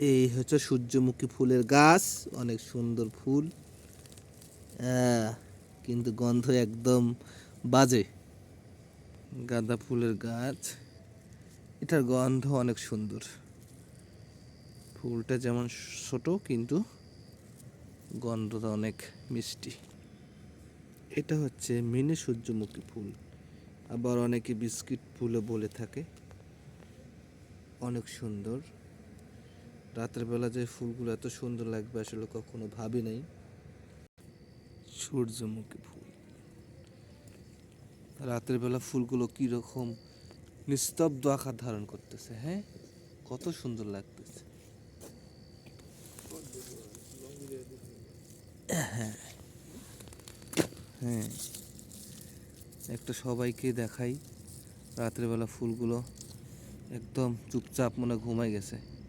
এই হচ্ছে সূর্যমুখী ফুলের গাছ অনেক সুন্দর ফুল। আহ, কিন্তু গন্ধ একদম বাজে। গাঁদা ফুলের গাছ এটার গন্ধ অনেক সুন্দর। ফুলটা যেমন ছোট কিন্তু গন্ধটা অনেক মিষ্টি। এটা হচ্ছে মিনি সূর্যমুখী ফুল। আবার অনেকে বিস্কিট ফুলও বলে থাকে। অনেক সুন্দর। রাতের বেলা যে ফুলগুলো এত সুন্দর লাগবে আসলে কখনো ভাবি নাই। সূর্যমুখী ফুল। রাতের বেলা ফুলগুলো কি রকম নিস্তব্ধ আকার ধারণ করতেছে হ্যাঁ? কত সুন্দর লাগতেছে। হ্যাঁ। হ্যাঁ। একটা সবাইকে দেখাই। রাতের বেলা ফুলগুলো একদম চুপচাপ মনে ঘুমাই গেছে।